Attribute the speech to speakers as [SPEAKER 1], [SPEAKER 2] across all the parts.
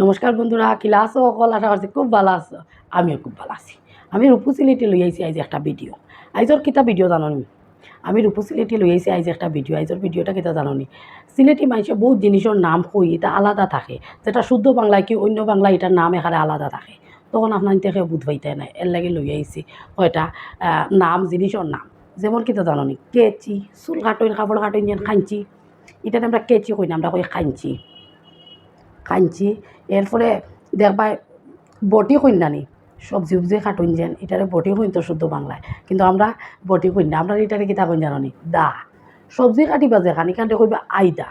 [SPEAKER 1] নমস্কার বন্ধুরা কিলা আছো অকল আশা করছি খুব ভালো আছো। আমিও খুব ভালো আছি। আমি রূপসিলিটি লই আইছি আইজ একটা ভিডিও। আইজর কিতা ভিডিও জাননি? আমি রূপসিলিটি লই আইছি আইজ একটা ভিডিও। আইজর ভিডিওটা কিতা জাননি? সিলেটি মানুষে বহুত জিনিসের নাম কই এটা আলাদা থাকে। যেটা শুদ্ধ বাংলায় কি অন্য বাংলায় এটার নাম এখানে আলাদা থাকে। তখন আপনার থেকে বুধ পাইতে নাই। এর লাগে লই আইছি কয়টা নাম জিনিসের নাম। যেমন কিতা জাননি? কেচি, চুল কাটইন কাপড় কাটইন যেন খাঞ্চি। এটাতে আমরা কেচি কই না আমরা কই খাঞ্চি। খাঞ্চি এরপরে দেখবা বটি কন্যানি সবজি উবজি খাটুন যেন, এটারে বটি কইন তো শুদ্ধ বাংলায়। কিন্তু আমরা বটি কন্যা আমরা এটারে কিতা কইন জানি দা। সবজি কাটিবা যেখান এখানটা কইবা আইদা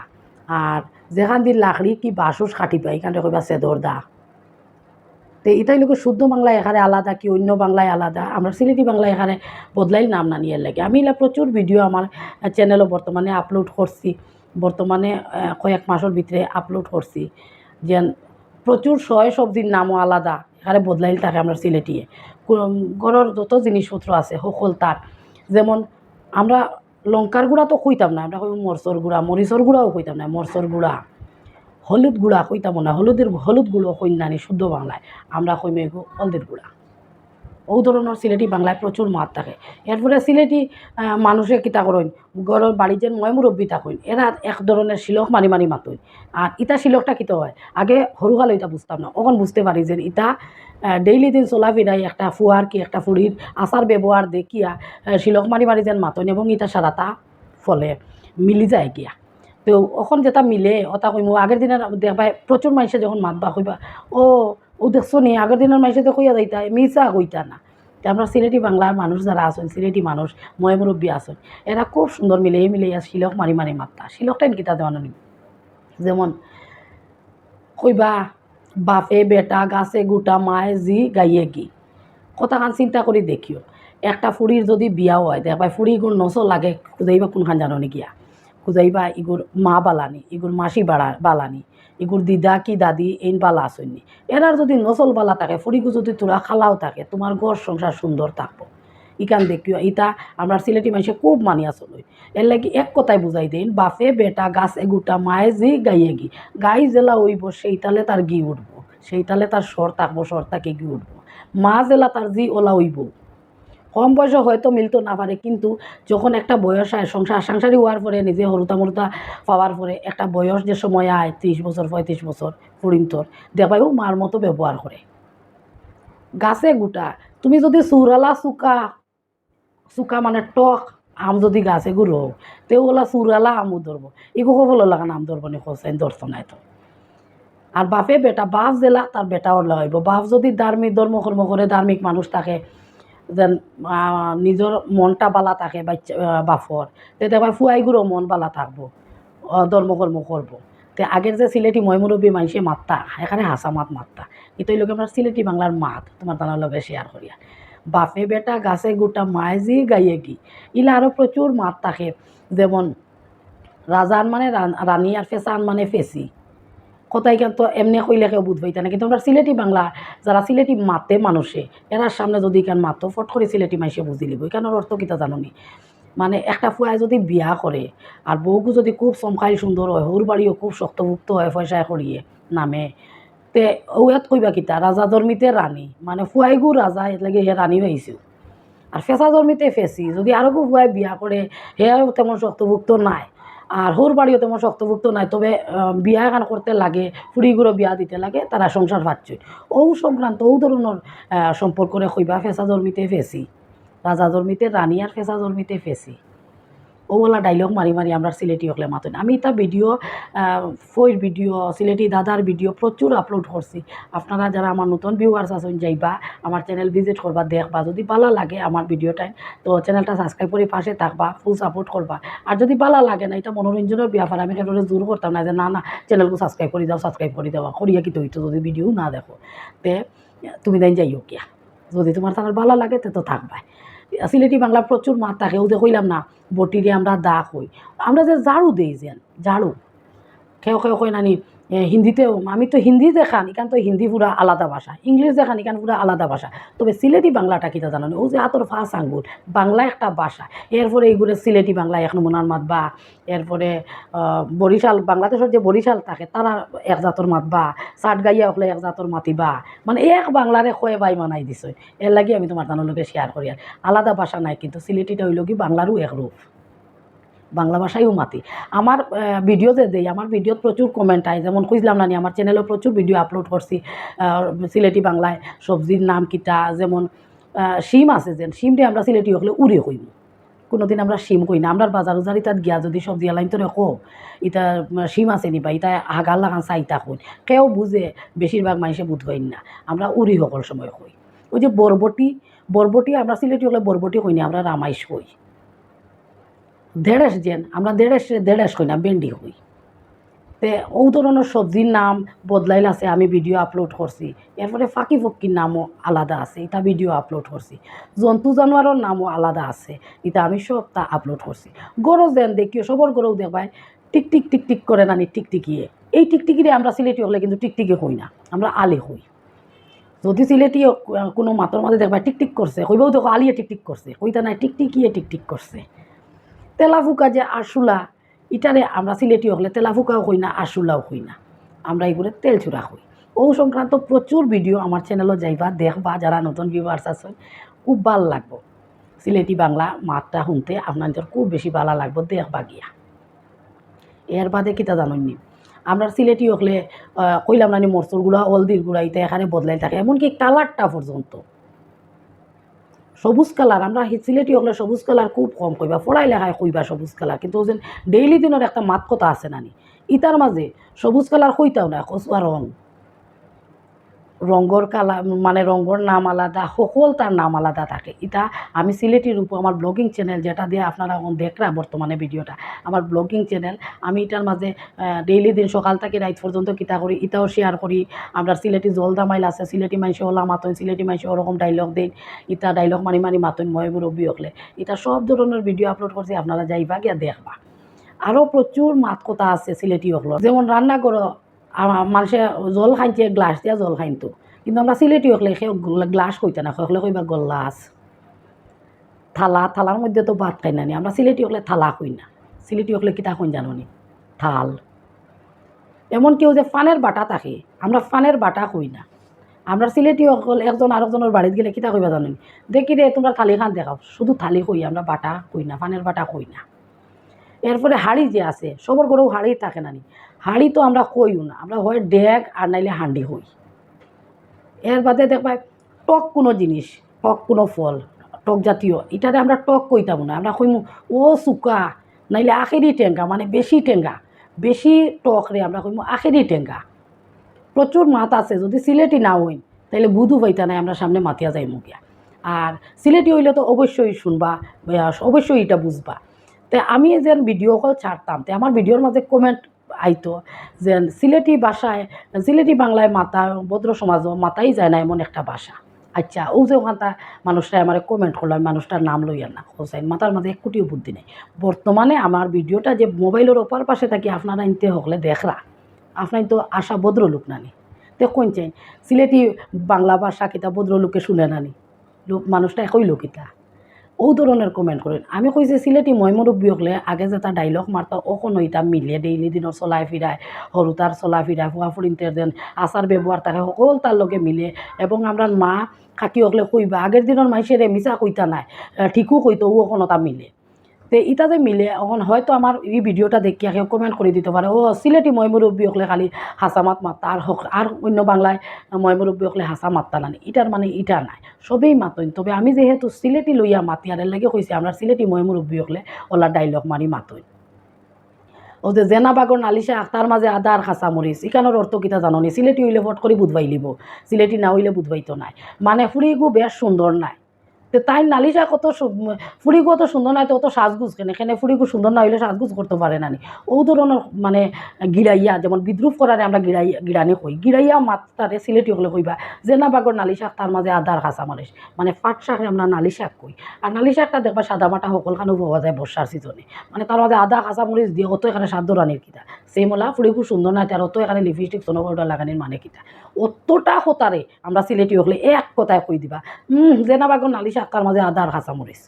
[SPEAKER 1] আর যেখান দিয়ে লাকড়ি কি বাসুস কাটিবা এখানটা কইবা সেদর দা। তো এটাই লোক শুদ্ধ বাংলায় এখানে আলাদা, কি অন্য বাংলায় আলাদা? আমরা সিলেটি বাংলায় এখানে বদলাই নাম না নিয়ে লাগে। আমি এলা প্রচুর ভিডিও আমার চ্যানেলও বর্তমানে আপলোড করছি। বর্তমানে কয়েক মাসের ভিতরে আপলোড করছি। যেন প্রচুর শয় সবজির নামও আলাদা। এখানে বদলাইল থাকে আমরা সিলেটিয়ে ঘরের যত জিনিসপত্র আছে, সকল তার যেমন আমরা লঙ্কার গুঁড়া তো কইতাম না, আমরা কই গুঁড়া মরিচর গুঁড়াও কইতাম না মরচর গুঁড়া, হলুদ গুঁড়া কইতাম না, হলুদের হলুদ গুঁড়ো কইনানি শুদ্ধ বাংলায়। আমরা কইমে মেঘ হলদের গুঁড়া। ও ধরনের সিলেটি বাংলায় প্রচুর মাত থাকে। এরপরে সিলেটি আহ, মানুষে কিতা করেন? গড়ের বাড়ি যেন ময় মুরব্বী থাকেন। এরা এক ধরনের শিলক মারি মারি মাতুন। আর ইটা শিলকটা কিতা হয়? আগে সরুকাল ইটা বুঝতাম না। ওখন বুঝতে পারি যে ইটা ডেইলি দিন চলাফেরাই একটা ফুয়ার কি একটা ফুড়ির আচার ব্যবহার দেখিয়া শিলক মারি মারি যেন মাতন এবং ইটা সারাটা ফলে মিলি যায় গিয়া। তো ওখন যেটা মিলে ওটা কইম আগের দিনের দেখবা প্রচুর মানুষে যখন মাতবা কইবা ও ও দেখছ নি, আগের দিনের মানুষে তো কইয়া যাইতা মিসা কইতা না। আমরা সিলেটি বাংলার মানুষ যারা আছেন, সিলেটি মানুষ, ময় মুরব্বী আছেন, এরা খুব সুন্দর মিলে মিলে শিলক মারি মারি মাত্তা শিলকটা কিতা দেওয়ানো যেমন কইবা, বাপে, বেটা, গাছে গোটা, মায়ে জি গাইয়ে গি কথাখান চিন্তা কৰি দেখিও। একটা ফুৰিৰ যদি বিয়াও হয় দেখবা ফুৰি ইগুৰ নচ লাগে, খুজাইবা কোনখান জানো নি গিয়া খুজাইবা ইগুর মা বালানি ইগুর মাসি বাড়া বালানি। ইগুর দিদা কি দাদি এইন বালা আসেননি এরার যদি নচল বালা থাকে ফুরিগু যদি তোরা খালাও থাকে তোমার ঘর সংসার সুন্দর থাকব। ইকান দেখিও, ইতা আমরা সিলেটি মানুষে খুব মানি আসলই এর লাগি এক কথাই বুঝাই দেন বাপে, বেটা, গাছ এগুটা, মায়ে জি গাইয়ে গি। গাই জেলা হইব সেই তালে তার গি উঠবো। সেই তালে তার স্বর থাকব স্বর তাকে গি উঠবো। মা জেলা তার জি ওলা হইব কম বয়সে হয়তো মিলতো না পারে কিন্তু যখন একটা বয়স আয় সংসার সাংসারিক হওয়ার পরে নিজে হরুতা মরুতা পাওয়ার পরে একটা বয়স যে সময় আয় ত্রিশ বছর পঁয়ত্রিশ বছর ফুরিন্তর দেবাইও মার মতো ব্যবহার করে গাছে গোটা, তুমি যদি চুরালা চুকা চুকা মানে টক আম যদি গাছে গুঁড়ো তে ওলা চুরালা আমও ধরবো এগো সফল লাগান আম ধরবো নি খোঁচাই ধরতো নাই তো? আর বাপে বেটা, বাপ জেলা তার বেটা ওলা হইব। বাপ যদি ধার্মিক ধর্ম কর্ম করে ধার্মিক মানুষ থাকে যেন নিজের মনটা বালা থাকে বাচ্চা আহ, বাপর তেতিয়া এবার ফুয়াইগুলো মন বালা থাকব ধর্মকর্ম করব তে আগের যে সিলেটি ময়মুরব্বী মানুষে মাত্তা এখানে হাসা মাত মাত্তা কিন্তু এই লোকে সিলেটি বাংলার মাত তোমার তার লগে শেয়ার করিয়া বাপে বেটা গাছে গোটা মায়ে জি গাইয়ে কি। ইলা আরও প্রচুর মাত থাকে যেমন রাজান মানে রানী আর ফেসান মানে ফেসি কথাই কেন তো এমনি কইলে কেউ বুঝ পাইতা না কিন্তু আমরা সিলেটি বাংলা, যারা সিলেটি মাতে মানুষে এরার সামনে যদি কেন মাতো, ফট করে সিলেটি মাইসে বুঝি লিব। এখানের অর্থ কিতা জাননি? মানে একটা ফুয়ায় যদি বিয়া করে আর বউকু যদি খুব চমকাই সুন্দর হয় হৌর বাড়িও খুব শক্তভুক্ত হয় পয়সায় করিয়ে নামে, তে ওয়াত কইবা কিতা? রাজা ধর্মিতে রানী মানে ফুয়াইগু রাজা এর লাগে হে রানী হয়েছিল আর ফেসা জন্মিতে ফেসি যদি আরও কেউ ফুয়াই বিয়া করে হেও তেমন শক্তভুক্ত নাই। আর হোর বাড়িও তেমন শক্তভুক্ত নাই, তবে বিয়া এখান করতে লাগে ফুড়িগুলো বিয়া দিতে লাগে, তারা সংসার পাচ্ছে ও সংক্রান্ত ও ধরনের সম্পর্ক রে হইবা ফেঁসা জন্মিতে ফেসি রাজা জন্মিতে রানী আর ফেঁসা জন্মিতে ফেসি ওগুলা ডাইলগ মারি মারি আমরা সিলেটি হকলে মাতেন আমি এটা ভিডিও ফইর ভিডিও সিলেটি দাদার ভিডিও প্রচুর আপলোড করছি। আপনারা যারা আমার নতুন ভিউয়ার্স আছেন, যাইবা, আমার চ্যানেল ভিজিট করবা, দেখবা। যদি ভালো লাগে আমার ভিডিওটাই তো চ্যানেলটা সাবস্ক্রাইব করে পাশে থাকবা ফুল সাপোর্ট করবা। আর যদি ভালো লাগে না, এটা মনোরঞ্জনের ব্যাপার, আমি কেন জোর করতাম না যে না না চ্যানেলকে সাবস্ক্রাইব করে দাও সাবস্ক্রাইব করে দেওয়া করিয়া কি তৈতো যদি ভিডিও না দেখো, তে তুমি দেন যাইও কিয়া যদি তোমার তার ভালো লাগে, তে তো থাকবাই। সিলেটি বাংলা প্রচুর মাত থাকে ও যে কইলাম না, বটিরে আমরা দা কই। আমরা যে ঝাড়ু দেই যেন, ঝাড়ু। খেয়ে খেয়ে কই নানি হিন্দিতেও, আমি তো হিন্দি দেখান এখান তো হিন্দি পুরা আলাদা ভাষা। ইংলিশ দেখান এখান পুরা আলাদা ভাষা। তবে সিলেটি বাংলাটা কিতা জানো নি? ও যে আতর ফাঁস আঙ্গুর, বাংলা একটা ভাষা। এরপরে এইগুলো সিলেটি বাংলা, এখন নমুনার মাত বা, এরপরে বরিশাল, বাংলাদেশের যে বরিশাল থাকে, তারা এক জাতর মাত বা চাট গাইয়া হলে এক জাতর মাতি বা। মানে এক বাংলারে কয়ে বাই মানাই দিছে। এর লাগি আমি তোমার তানোর লোকে শেয়ার করি আর। আলাদা ভাষা নাই, কিন্তু সিলেটিটা হইল কি বাংলারও এক রূপ। বাংলা ভাষায়ও মাতি। আমার ভিডিও যে দেই আমার ভিডিওত প্রচুর কমেন্ট আয়। যেমন কইলাম না নি, আমার চ্যানেলে প্রচুর ভিডিও আপলোড করছি সিলেটি বাংলায়। সবজির নাম কিটা যেমন শিম আছে যেন শিমটা আমরা সিলেটি হলে উড়ে কইম। কোনোদিন আমরা শিম কই না আমরা বাজার উজার ইতাত গিয়া যদি সবজি আলাইন তোরে কো ইতা উম, শিম আছে নি বা ইতা হাগার লাগান চাইতা কই কেউ বুঝে বেশিরভাগ মানুষে বুধ হইন না। আমরা উড়ি সকল সময় কই। ওই যে বরবটি বরবটি আমরা সিলেটি হলে বরবটি কই না আমরা রামাইশ কই। দেড়েশ যেন আমরা দেড়েশ দেড়েশ কই না বেন্ডি কই। তে ও ধরনের সবজির নাম বদলাইল আছে, আমি ভিডিও আপলোড করছি। এরপরে ফাঁকি ফক্কির নামও আলাদা আছে, এটা ভিডিও আপলোড করছি। জন্তু জানোয়ারের নামও আলাদা আছে, এটা আমি সব তা আপলোড করছি। গরু যেন দেখিও সবর গরু দেখবাই টিক টিক টিক টিক করে নানি টিকটিকিয়ে এই টিকটিকিরে আমরা সিলেটি হলে কিন্তু টিকটিকি হই না, আমরা আলে হই। যদি সিলেটি কোনো মাতর মাঝে দেখবা টিকটিক করছে কইবাও দেখো আলিয়ে টিকটিক করছে, কইতা নাই টিকটিকিয়ে টিকটিক করছে। তেলাফুকা যে আশুলা ইটারে আমরা সিলেটি হলে তেলাফুকাও হই না আশুলাও হই না। আমরা এগুলো তেল চূড়া হই। ও সংক্রান্ত প্রচুর ভিডিও আমার চ্যানেলও যাইবা দেখবা যারা নতুন ভিউয়ার্স আছে খুব ভালো লাগবো। সিলেটি বাংলা মাতটা শুনতে আপনাদের খুব বেশি ভালো লাগবো দেখবা গিয়া। এর বাদে কিতা জাননি আমরা সিলেটি আহ, কইলাম নানি মরচুর গুঁড়া হলদির গুঁড়া ইটা এখানে বদলাই থাকে এমনকি কালারটা পর্যন্ত। সবুজ কালার আমরা সিলেটি হলে সবুজ কালার খুব কম কইবা পড়াই লেখায় কইবা সবুজ কালার কিন্তু যেন ডেইলি দিনের একটা মাত কথা আছে নানি। ইতার মাঝে সবুজ কালার কইতাও না কচুয়া রং রঙর কালার মানে রঙর নাম আলাদা, সকল তার নাম আলাদা থাকে। এটা আমি সিলেটির উপর আমার ব্লগিং চ্যানেল যেটা দিয়ে আপনারা দেখরা বর্তমানে ভিডিওটা। আমার ব্লগিং চ্যানেল আমি এটার মাঝে ডেইলি দিন সকাল থেকে রাত পর্যন্ত কিতা করি এটাও শেয়ার করি। আমরা সিলেটি জলদা মাইল আছে, সিলেটি মাইসে ওলা মাতন সিলেটি মাইসে ওরকম ডাইলগ দিন ইটা ডাইলগ মারি মারি মাতন মই মুরব্বী হকলে এটা সব ধরনের ভিডিও আপলোড করছি, আপনারা যাইবা গিয়া দেখবা। আরও প্রচুর মাত কথা আছে সিলেটি হকলৰ যেমন রান্না করো মানুষে জল খাইছে গ্লাস দিয়া জল খাইতো কিন্তু আমরা সিলেটি হকলে সে গ্লাস কইতে না হকলে কইবা গল্লাস থালা, থালার মধ্যে তো ভাত খাই নানি আমরা সিলেটি হকলে থালা কই না। সিলেটি হকলে কিতা কইন জানো নি? থাল। এমন কেউ যে ফানের বাটা থাকে, আমরা ফানের বাটা কই না। আমরা সিলেটি অকল একজন আরেকজনের বাড়িত গেলে কিতা কইবা জানো নি? দেখি রে তোমরা থালি খান দেখাও। শুধু থালি কই, আমরা বাটা কই না, ফানের বাটা কই না। এরপরে হাড়ি যে আছে সবর ঘরেও হাড়ি থাকে নানি হাড়ি তো আমরা কইও না, আমরা হয় ডেগ আর নাইলে হাঁডি হই। এর বাদে দেখবা টক কোনো জিনিস, টক কোনো ফল, টক জাতীয় এটাতে আমরা টক কইতাম না, আমরা কইমু, ও চুকা নাইলে আখেরি টেঙ্গা মানে বেশি টেঙ্গা, বেশি টক রে, আমরা কইমু, আখেরি টেঙ্গা। প্রচুর মাত আছে, যদি সিলেটি না হই তাহলে বুধু পাইতা নাই, আমরা সামনে মাতিয়া যাই মুখিয়া আর সিলেটি হইলে তো অবশ্যই শুনবা অবশ্যই এটা বুঝবা। তে আমি যেন ভিডিও কল ছাড়তাম, তে আমার ভিডিওর মাঝে কমেন্ট আইতো, যে সিলেটি ভাষায়, সিলেটি বাংলায় মাতা, ভদ্র সমাজও মাতাই যায় না এমন একটা ভাষা। আচ্ছা ও যে ওখানটা মানুষটা আমার কমেন্ট করল, আমি মানুষটার নাম লইয়া না। হোসাইন মাতার মাঝে এক কোটিও বুদ্ধি নেই। বর্তমানে আমার ভিডিওটা যে মোবাইলের ওপার পাশে থাকি, আপনারা ইনতে হকলে দেখরা। আপনার তো আশা ভদ্রলোক নানি। তে কোন চাই সিলেটি বাংলা ভাষা কিতা ভদ্রলোকে শুনে নানি। লোক, মানুষটা একই লোকিতা ও ধরনের কমেন্ট করেন আমি কইছে সিলেটি মই মুরব্বী হলে আগে যে তার ডাইলগ মারতা অকনো এটা মিলিয়ে ডেইলি দিনের চলাই ফিরায় সরু তার চলা ফিরায় ফুয়া ফুরিনতের দেন আচার ব্যবহার থাকে, সকল তার লগে মিলে এবং আমরা মা খাকি হকলে কইবা আগের দিনের মাইসেরে মিছা কইতা নাই ঠিকও কইতো ও অকনো তা মিলে তে ইটা যে মিলে এখন হয়তো আমার এই ভিডিওটা দেখি কেউ কমেন্ট করে দিতে পারে ও সিলেটি মই মুরব্বী হকলে খালি হাসা মাত মাত্তা আর হক আর অন্য বাংলায় মই মুরব্বী হকলে হাসা মাত্তা নানি। ইটার মানে ইটা নাই সবেই মাতইন তবে আমি যেহেতু সিলেটি লইয়া মাতি আর এর লাগে কইছি আমরা সিলেটি মই মুরব্বী হকলে ওলা ডাইলগ মারি মাতইন ও যে জেনাবাগর নালিশা আখতার মাঝে আদা আর খাসা মরিচ ইখানোর অর্থ কিতা জাননি? সিলেটি হইলে ফট করে বুধবাই লিব। সিলেটি না হইলে বুধবাইতো নাই। মানে ফুড়িগু বেশ সুন্দর নাই। তো তাই নালিশা কত ফুড়ি কত সুন্দর নাই তো অত সাজগুজ কেন? এখানে ফুড়ি খুব সুন্দর না হইলে সাজগুজ করতে পারে না ও ধরনের মানে গিড়াইয়া যেমন বিদ্রুপ করারে আমরা গিড়াই গিড়ানি কই গিড়াইয়া মাত্রারে সিলেটি হলে কইবা যে না বাগর নালি শাক তার মাঝে আদার খাসা মারিস মানে পাট শাকে আমরা নালি শাক কই। আর নালি শাকটা দেখবা সাদা মাটা সকলখানেও পাওয়া যায় বর্ষার সিজনে মানে তার মাঝে আদা খাসা মরিচ দিয়ে অত এখানে সাদ্য রানির কিতা সেই মোলা ফুড়ি খুব সুন্দর নাই তার অত এখানে লিপস্টিক সোনো পাউডার লাগানির মানে কিতা অতটা হতারে আমরা সিলেটি হলে এক কথায় কই দিবা। যে না বাগর নালি শাক তার মাঝে আদার খাসা মরিচ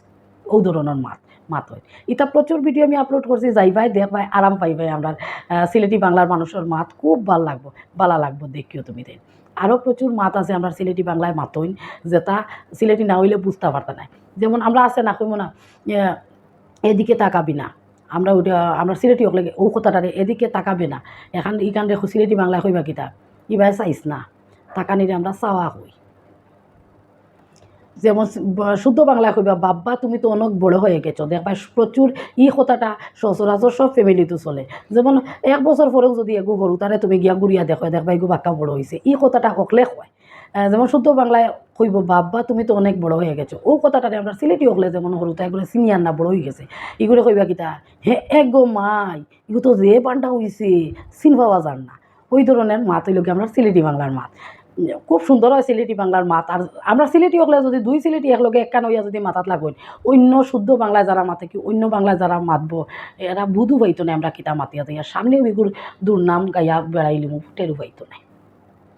[SPEAKER 1] ও ধরনের মাত মাত হয়। এটা প্রচুর ভিডিও আমি আপলোড করছি যাইবাই দেখবাই আরাম পাইবাই আমরা আহ, সিলেটি বাংলার মানুষের মাত খুব ভালো লাগবো ভালো লাগবো দেখিও তুমি দেন আরও প্রচুর মাত আছে আমরা সিলেটি বাংলায় মাতইন যেটা সিলেটি না হইলে বুঝতে পারতা নাই। যেমন আমরা আছে না কইব না এদিকে তাকাবি না। আমরা ওইটা আমরা সিলেটি হোক লাগে ও কথাটারে এদিকে তাকাবে না। এখান দেখো সিলেটি বাংলায় কইবা কিতা? ইবাই চাইস না? তাকানিরে আমরা চাওয়া হই যেমন শুদ্ধ বাংলা কইবা, বাব্বা তুমি তো অনেক বড় হয়ে গেছো। দেখবা প্রচুর ই কথাটা সচরাচর সব ফ্যামিলিতে চলে। যেমন এক বছর পরেও যদি এগু গরু তারে তুমি গিয়া গুড়িয়া দেখো দেখবা এগু বাক্কা বড় হয়েছে ই কথাটা হকলে হয় যেমন শুদ্ধ বাংলায় কইব, বাব্বা তুমি তো অনেক বড় হয়ে গেছো। ও কথাটারে আমরা সিলেটি হকলে যেমন সরুতা এগুলো সিনিয়র না বড় হয়ে গেছে। এগুলো কইবা কিতা, হে এক গো মাই এগুলো তো যে পান্ডা হইছে চিন পাওয়া যান না ওই ধরনের মাত হইল কি আমরা সিলেটি বাংলার মাত। খুব সুন্দর হয় সিলেটি বাংলার মাত। আর আমরা সিলেটি হলে যদি দুই সিলেটি একলগে একখান হইয়া যদি মাথাত লাগুন অন্য শুদ্ধ বাংলায় যারা মাতে কি অন্য বাংলায় যারা মাতব এরা বুধু পাইতো না আমরা কিতা মাতিয়া যাইয়া সামনে বিগুর দুর্নাম গাইয়া বেড়াইলিমু টেরু পাইতো না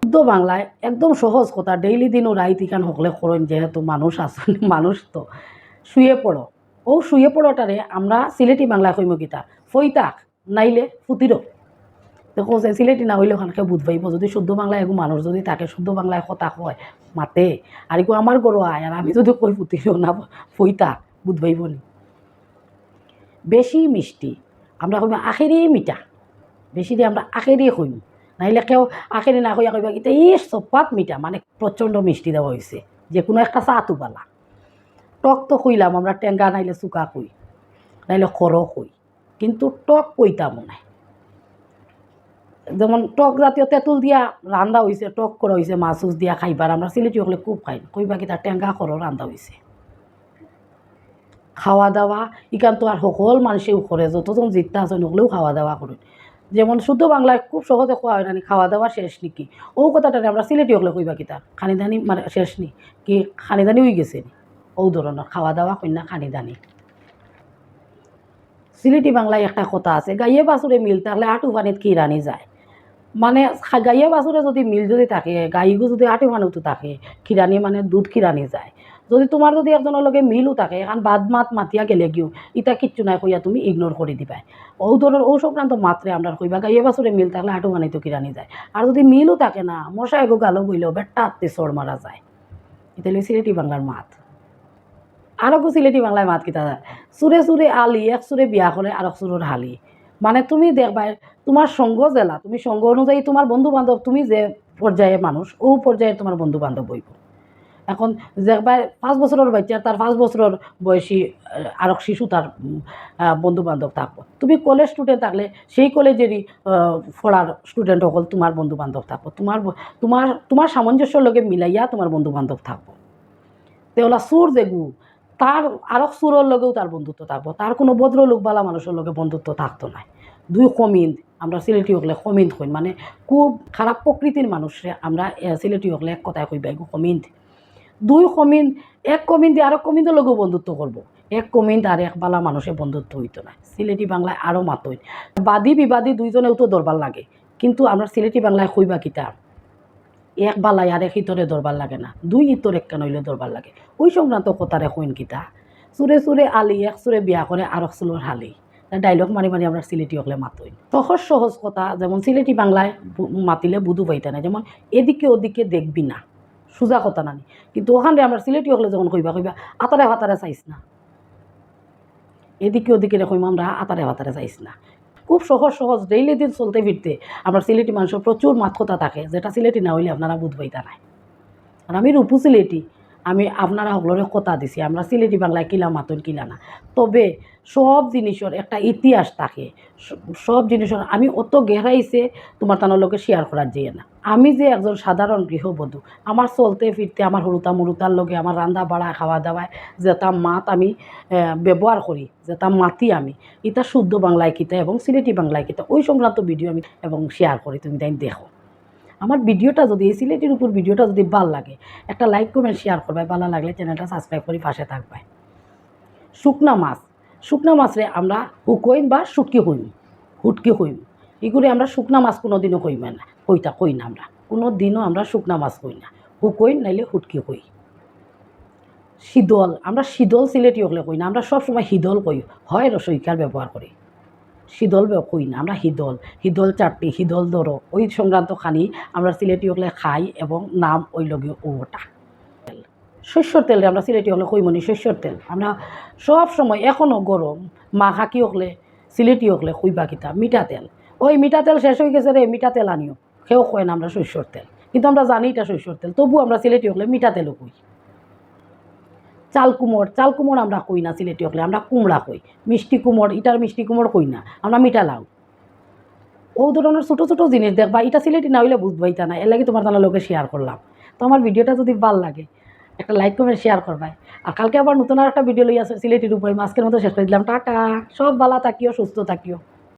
[SPEAKER 1] শুদ্ধ বাংলায় একদম সহজ কথা, ডেইলি দিনও রাইত ইখান সকলে করেন যেহেতু মানুষ আসুন মানুষ তো। শুয়ে পড়ো ও শুয়ে পড়োটারে আমরা সিলেটি বাংলায় কইম কিতা। ফইতাক নাইলে ফুতিরো দেখো যে সিলেটি না হইলে ওখানকে বুধ পাইব যদি শুদ্ধ বাংলায় এগু মানুষ যদি তাকে শুদ্ধ বাংলায় কথা কয় মাতে। আর এগু আমার গরু আয় আর আমি যদি কই ফুতিরো না ফইতা বুধ পাইব নি? বেশি মিষ্টি। আমরা কইব আখেরি মিঠা। বেশি দিয়ে আমরা আখেরি কইম। নাইলে কেউ আখেরি না কইয়া কইবা কিন্তু এই চপাত মিঠা। মানে প্রচণ্ড মিষ্টি দেওয়া হয়েছে যে কোনো একটা চা তুবালা টক তো কইলাম, আমরা টেঙ্গা নাইলে চুকা কই। নাইলে খর কই। কিন্তু টক কইতাম নাই যেমন টক জাতীয় তেঁতুল দিয়া রান্দা হয়েছে টক করা হয়েছে মাছ উছ দিয়া খাইবার আমরা সিলেটি হলে খুব খাই কইবা কি তার টেঙ্গা করো রান্দা হয়েছে খাওয়া দাওয়া ইকান তো আর সকল মানুষেও করে যতজন জিতটা আছে নকলেও খাওয়া দাওয়া করে যেমন শুদ্ধ বাংলায় খুব সহজে খোয়া হয় না খাওয়া দাওয়া শেষ নাকি? ও কথাটা আমরা সিলেটি হলে কইবা কি তার খানিদানি মানে শেষ নি? কি খানিদানি হয়ে গেছে নি? ও ধরনের খাওয়া দাওয়া কন্যা খানিদানি। সিলেটি বাংলায় একটা কথা আছে, গাইয়ে বাছুরে মিল তাহলে আটু পানিত কি রানি যায়? মানে গাইয়ে বাছুরে যদি মিল যদি থাকে, গাইগু যদি আটু পানিতো থাকে খিরানি মানে দুধ খিরানি যায়। যদি তোমাৰ যদি একজনের লগে মিলো থাকে এখন বাদ মাত মাতিয়া গেলে গিয়েও ইটা কিচ্ছু নাই কইয়া তুমি ইগনোর করে দিবা ও ধরনের ও সংক্রান্ত মাত্রে আমরা কইবা, গাইয়ে বাছুরে মিল থাকলে আটু পানিতো কিরানি যায়। আর যদি মিলও থাকে না মশা এগো গালো বইলেও বেটা আত্মে চড় মারা যায়। হলো সিলেটি বাংলার মাত। আরও সিলেটি বাংলায় মাত কিতা যায় সুরে সুরে আলি, এক সুরে বিয়া করে আর এক সুরের হালি মানে তুমি দেখবা, তোমার সঙ্গ জেলা, তুমি সঙ্গ অনুযায়ী তোমার বন্ধু বান্ধব তুমি যে পর্যায়ে মানুষ, ও পর্যায়ে তোমার বন্ধু বান্ধব হইব। এখন দেখবা, পাঁচ বছরের বাচ্চা, তার পাঁচ বছরের বয়সী আর শিশু তার বন্ধু বান্ধব থাকব। তুমি কলেজ স্টুডেন্ট থাকলে, সেই কলেজেরই পড়ার স্টুডেন্ট সকল তোমার বন্ধু বান্ধব থাকব। তোমার তোমার তোমার সামঞ্জস্যর লগে মিলাইয়া তোমার বন্ধু বান্ধব থাকব। তেওলা সুর যেগু তার আরও সুরের লগেও তার বন্ধুত্ব থাকব। তার কোনো ভদ্রলোক, বালা মানুষের লগে বন্ধুত্ব থাকতো না। দুই কমিন্দ আমরা সিলেটি হকলে কমিন্দ কই মানে খুব খারাপ প্রকৃতির মানুষরে আমরা সিলেটি হকলে এক কথায় কইবা, এগু কমিন্দ দুই কমিন্দ এক কমিন্দ আরও কমিন্দের লগেও বন্ধুত্ব করব। এক কমিন্দ আর এক বালা মানুষের বন্ধুত্ব হইতো না। সিলেটি বাংলায় আরও মাতই বাদী বিবাদী দুইজনেও তো দরবার লাগে। কিন্তু আমরা সিলেটি বাংলায় কইবা কিতা? এক বালাই আর এক ইতরে দরবার লাগে না, দুই ইতর এক নইলে দরবার লাগে। ওই সংক্রান্ত কথারে কইন কিতা চুরে চুরে আলি, এক চুরে বিয়া করে আর এক চুলোর হালি। ডাইলগ মারি মারি আমরা সিলেটি হকলে মাতই। সহজ সহজ কথা, যেমন সিলেটি বাংলায় মাতিলে বুধু পাইতে না, যেমন এদিকে ওদিকে দেখবি না, সোজা কথা নানি। কিন্তু ওখানে আমরা সিলেটি হকলে যখন কইবা কইবা, আতারে হাতারে চাইস না। এদিকে ওদিকে কইম আমরা আতারে হাতারে চাইস না। খুব সহজ সহজ ডেইলি দিন চলতে ফিরতে আমার সিলেটি মানুষের প্রচুর মাতকতা থাকে। যেটা সিলেটি না হইলে আপনারা বুধবই তা নাই। আর আমি রূপু সিলেটি আমি আপনারা সকলরে কথা দিছি, আমরা সিলেটি বাংলায় কিলা মাতন, কিলা না। তবে সব জিনিসের একটা ইতিহাস থাকে। সব জিনিসের, আমি অত গেরাইছে তোমার তানোর লোকে শেয়ার করার যাই না। আমি যে একজন সাধারণ গৃহবধূ, আমার চলতে ফিরতে, আমার হরুতা মুরুতার লগে, আমার রান্না বাড়া, খাওয়া দাওয়ায় যেটা মাত আমি ব্যবহার করি, যেটা মাতি আমি, এটা শুদ্ধ বাংলায় কিতা এবং সিলেটি বাংলায় কিতা। ওই সংক্রান্ত ভিডিও আমি এবং শেয়ার করি, তুমি তাই দেখো। আমার ভিডিওটা যদি এই সিলেটির উপর ভিডিওটা যদি ভালো লাগে, একটা লাইক কমেন্ট শেয়ার করবে। ভালো লাগলে চ্যানেলটা সাবস্ক্রাইব করে পাশে থাকবে। শুকনা মাছ। শুকনা মাছরে আমরা হুকইন বা শুটকি হইম। হুটকি হইম। এগুলি আমরা শুকনা মাছ কোনো দিনও কইম না। কইটা কই না আমরা। কোনো দিনও আমরা শুকনা মাছ কই না। হুকইন নাইলে হুটকি কই। শীতল। আমরা শীতল সিলেটি হলে কই না। আমরা সবসময় হিদল কই। হয় রসইকার ব্যবহার করি। শীতল কই না আমরা হিদল হিদল চাটনি, হিদল দর ওই সংক্রান্ত খানি আমরা সিলেটি হলে খাই এবং নাম ওই লগে ওটা শস্যর তেল আমরা সিলেটি হলে কইমনি শস্যর তেল। আমরা সব সময় এখনও গরম মা হাকি হকলে সিলেটি হকলে খুইবা কিতা, মিঠা তেল। ওই মিঠা তেল শেষ হয়ে গেছে রে মিঠা তেল আনিও। সেও কয় না আমরা শস্যর তেল। কিন্তু আমরা জানি এটা শস্যর তেল তবু আমরা সিলেটি হকলে মিঠা তেলও কই চাল কুমড় চাল কুমড় আমরা কই না সিলেটি হকলে আমরা কুমড়া কই। মিষ্টি কুমড়, ইটার মিষ্টি কুমড় কই না, আমরা মিঠা লাউ। ও ধরনের ছোটো ছোটো জিনিস দেখবা এটা সিলেটি না হইলে বুঝবা এটা না, এর লাগে তোমার তাহলে লোকে শেয়ার করলাম। তো আমার ভিডিওটা যদি ভালো লাগে, একটা লাইক কমেন্ট শেয়ার করবাই। আর কালকে আবার নতুন আর একটা ভিডিও লই আছে সিলেটির উপরে মাস্কের মতো শেষ করে দিলাম, টাটা। সব ভালো থাকিও, সুস্থ থাকিও।